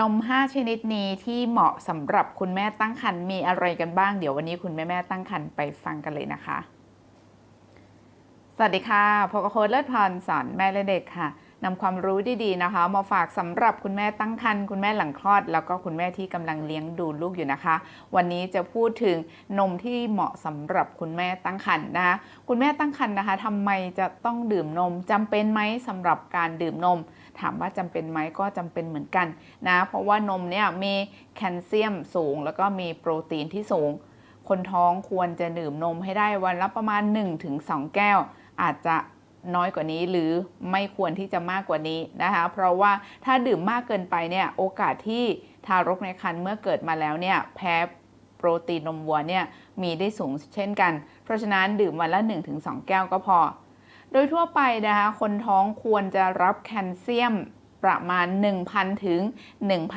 นม 5 ชนิดนี้ที่เหมาะสำหรับคุณแม่ตั้งครรภ์มีอะไรกันบ้าง เดี๋ยววันนี้คุณแม่แม่ตั้งครรภ์ไปฟังกันเลยนะคะ สวัสดีค่ะพบกับโค้ดเลิศพรสอนแม่และเด็กค่ะนำความรู้ดีๆนะคะ มาฝากสำหรับคุณแม่ตั้งครรภ์คุณแม่หลังคลอด แล้วก็คุณแม่ที่กำลังเลี้ยงดูลูกอยู่นะคะ วันนี้จะพูดถึงนมที่เหมาะสำหรับคุณแม่ตั้งครรภ์นะคะคุณแม่ตั้งครรภ์นะคะทำไมจะต้องดื่มนมจำเป็นไหมสำหรับการดื่มนม ถามว่าจำเป็นไหมก็จำเป็นเหมือนกันนะ เพราะว่านมเนี่ยมีแคลเซียมสูง แล้วก็มีโปรตีนที่สูง คนท้องควรจะดื่มนมให้ได้วันละประมาณ 1-2 แก้ว อาจจะน้อยกว่านี้หรือไม่ควรที่จะมากกว่านี้นะคะ เพราะว่าถ้าดื่มมากเกินไปเนี่ยโอกาสที่ทารกในครรภ์เมื่อเกิดมาแล้วเนี่ยแพ้โปรตีนนมวัวเนี่ยมีได้สูงเช่นกัน เพราะฉะนั้นดื่มวันละ 1-2 แก้วก็พอ โดยทั่วไปนะคะ คนท้องควรจะรับแคลเซียมประมาณ 1,000 ถึง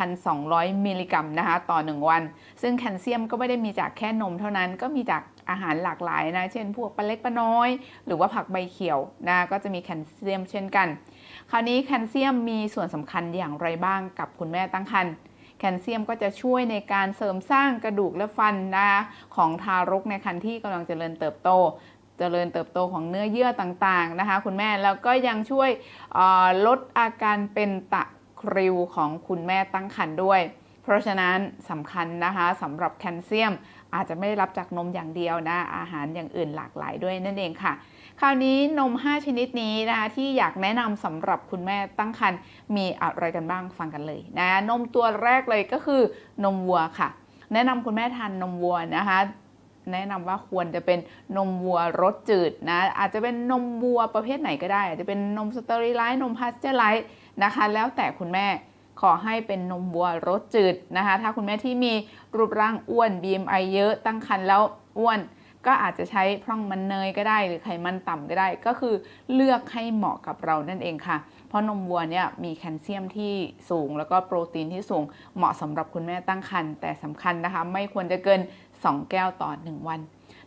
1,200 มิลลิกรัมนะคะ ต่อ 1 วัน ซึ่งแคลเซียมก็ไม่ได้มีจากแค่นมเท่านั้นก็มีจากอาหารหลากหลายนะ เช่นพวกปลาเล็กปลาน้อย หรือว่าผักใบเขียวนะก็จะมีแคลเซียมเช่นกัน คราวนี้แคลเซียมมีส่วนสำคัญอย่างไรบ้างกับคุณแม่ตั้งครรภ์แคลเซียมก็จะช่วยในการเสริมสร้างกระดูกและฟันนะคะของทารกในครรภ์ที่กำลังเจริญเติบโต เจริญเติบโตของเนื้อเยื่อต่างๆนะคะ คุณแม่แล้วก็ยังช่วยลดอาการเป็นตะคริวของคุณแม่ตั้งครรภ์ด้วย เพราะฉะนั้นสำคัญนะคะสำหรับแคลเซียมอาจจะไม่ได้รับจากนมอย่างเดียวนะ อาหารอย่างอื่นหลากหลายด้วยนั่นเองค่ะ คราวนี้นม 5 ชนิดนี้นะคะที่อยากแนะนำสำหรับคุณแม่ตั้งครรภ์มีอะไรกันบ้างฟังกันเลยนะนมตัวแรกเลยก็คือนมวัวค่ะ แนะนำคุณแม่ทานนมวัวนะคะ แนะนำว่าควรจะเป็นนมวัวรสจืดนะอาจจะเป็นนมวัวประเภทไหนก็ได้ อาจจะเป็นนมสเตอริไลซ์นมพาสเจอร์ไลซ์นะคะ แล้วแต่คุณแม่ขอให้เป็นนมวัวรสจืดนะคะ ถ้าคุณแม่ที่มีรูปร่างอ้วน BMI เยอะตั้งครรภ์แล้วอ้วนก็อาจจะใช้พร่องมันเนยก็ได้หรือไขมันต่ำก็ได้ ก็คือเลือกให้เหมาะกับเรานั่นเองค่ะ เพราะนมวัวเนี่ยมีแคลเซียมที่สูงแล้วก็โปรตีนที่สูงเหมาะสำหรับคุณแม่ตั้งครรภ์แต่สำคัญนะคะ ไม่ควรจะเกิน 2 แก้วต่อ 1 วัน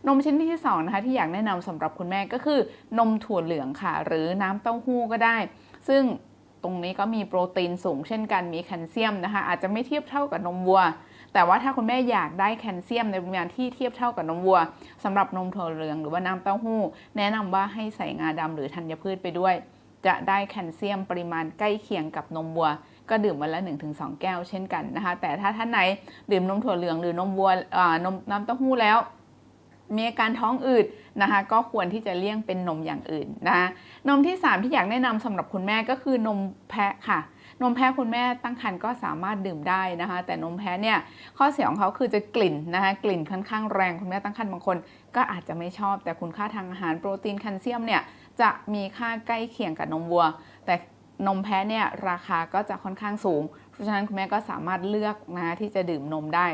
นมชนิดที่2นะคะที่อยากแนะนำสำหรับคุณแม่ก็คือนมถั่วเหลืองค่ะ หรือน้ำเต้าหู้ก็ได้ ซึ่งตรงนี้ก็มีโปรตีนสูงเช่นกันมีแคลเซียมนะคะ อาจจะไม่เทียบเท่ากับนมวัว แต่ว่าถ้าคุณแม่อยากได้แคลเซียมในปริมาณที่เทียบเท่ากับนมวัวสำหรับนมถั่วเหลืองหรือว่าน้ำเต้าหู้ แนะนำว่าให้ใส่งาดำหรือธัญพืชไปด้วย จะได้แคลเซียมปริมาณใกล้เคียงกับนมวัว ก็ดื่มวันละ 1-2 แก้วเช่นกันนะคะแต่ถ้าท่านไหนดื่มนมถั่วเหลืองหรือนมวัวอ่านมน้ำเต้าหู้แล้วมีอาการท้องอืดนะคะก็ควรที่จะเลี่ยงเป็นนมอย่างอื่นนะคะนมที่ 3 ที่อยากแนะนำสำหรับคุณแม่ก็คือนมแพะค่ะ นมแพะคุณแม่ตั้งครรภ์ก็สามารถดื่มได้นะคะ แต่นมแพะเนี่ยข้อเสียของเขาคือจะกลิ่นนะคะกลิ่นค่อนข้างแรงคุณแม่ตั้งครรภ์บางคน ก็อาจจะไม่ชอบ แต่คุณค่าทางอาหารโปรตีนแคลเซียมเนี่ยจะมีค่าใกล้เคียงกับนมวัว แต่ นมแพะเนี่ยราคาก็จะค่อนข้างสูง เพราะฉะนั้นคุณแม่ก็สามารถเลือกนะที่จะดื่มนมได้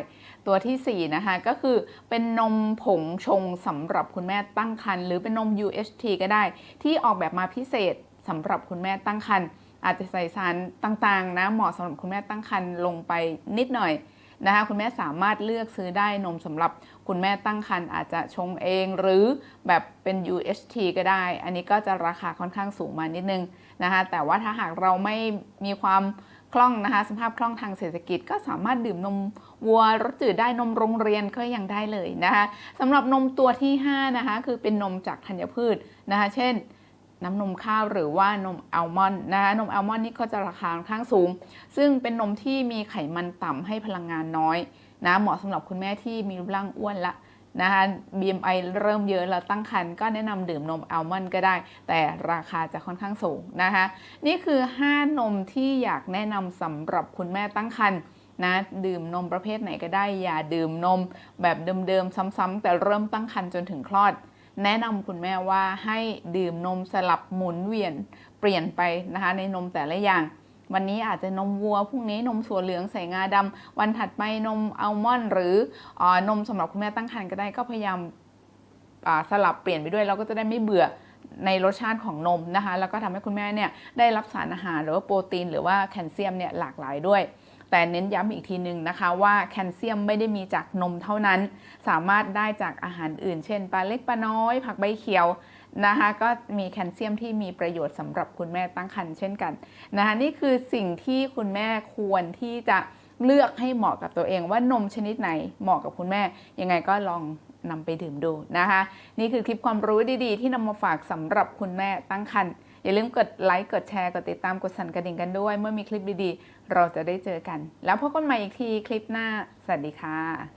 ตัวทีสี่4นะคะก็คือเป็นนมผงชงสำหรับคุณแม่ตั้งครรภ์หรือเป็นนม UHT ก็ได้ ที่ออกแบบมาพิเศษสำหรับคุณแม่ตั้งครรภ์อาจจะใส่สารต่างๆนะเหมาะสำหรับคุณแม่ตั้งครรภ์ลงไปนิดหน่อย นะคะคุณแม่สามารถเลือกซื้อได้นมสำหรับคุณแม่ตั้งครรภ์อาจจะชงเองหรือแบบเป็น UHT ก็ได้ อันนี้ก็จะราคาค่อนข้างสูงมานิดนึงนะคะแต่ว่าถ้าหากเราไม่มีความคล่องนะคะสภาพคล่องทางเศรษฐกิจก็สามารถดื่มนมวัวรสจืดได้นมโรงเรียนก็ยังได้เลยนะคะสำหรับนมตัวที่ 5 นะคะคือเป็นนมจากธัญพืชนะคะเช่น น้ำนมข้าวหรือว่านมอัลมอนด์นะคะนมอัลมอนด์นี่ก็จะราคาค่อนข้างสูง ซึ่งเป็นนมที่มีไขมันต่ำให้พลังงานน้อยนะเหมาะสำหรับคุณแม่ที่มีรูปร่างอ้วนละนะคะ BMI เริ่มเยอะแล้วตั้งครรภ์ก็แนะนำดื่มนมอัลมอนด์ก็ได้ แต่ราคาจะค่อนข้างสูงนะคะ นี่คือ 5 นมที่อยากแนะนำสำหรับคุณแม่ตั้งครรภ์นะดื่มนมประเภทไหนก็ได้ อย่าดื่มนมแบบเดิมๆซ้ำๆแต่เริ่มตั้งครรภ์จนถึงคลอด แนะนำคุณแม่ว่าให้ดื่มนมสลับหมุนเวียนเปลี่ยนไปนะคะในนมแต่ละอย่าง วันนี้อาจจะนมวัวพรุ่งนี้นมถั่วเหลืองใส่งาดำวันถัดไปนมอัลมอนด์หรืออนมสำหรับคุณแม่ตั้งครรภ์ก็ได้ก็พยายามสลับเปลี่ยนไปด้วยเราก็จะได้ไม่เบื่อในรสชาติของนมนะคะ แล้วก็ทำให้คุณแม่เนี่ยได้รับสารอาหารหรือว่าโปรตีน หรือว่าแคลเซียมเนี่ยหลากหลายด้วย แต่เน้นย้ำอีกทีหนึ่งนะคะว่าแคลเซียมไม่ได้มีจากนมเท่านั้น สามารถได้จากอาหารอื่น เช่นปลาเล็กปลาน้อย ผักใบเขียวนะคะก็มีแคลเซียมที่มีประโยชน์สำหรับคุณแม่ตั้งครรภ์เช่นกันนะคะนี่คือสิ่งที่คุณแม่ควรที่จะเลือกให้เหมาะกับตัวเองว่านมชนิดไหนเหมาะกับคุณแม่ ยังไงก็ลองนำไปดื่มดูนะคะ นี่คือคลิปความรู้ดีๆ ที่นำมาฝากสำหรับคุณแม่ตั้งครรภ์ อย่าลืมกดไลค์กดแชร์กดติดตามกดสั่นกระดิ่งกันด้วย เมื่อมีคลิปดีๆ เราจะได้เจอกัน แล้วพบกันใหม่อีกทีคลิปหน้า สวัสดีค่ะ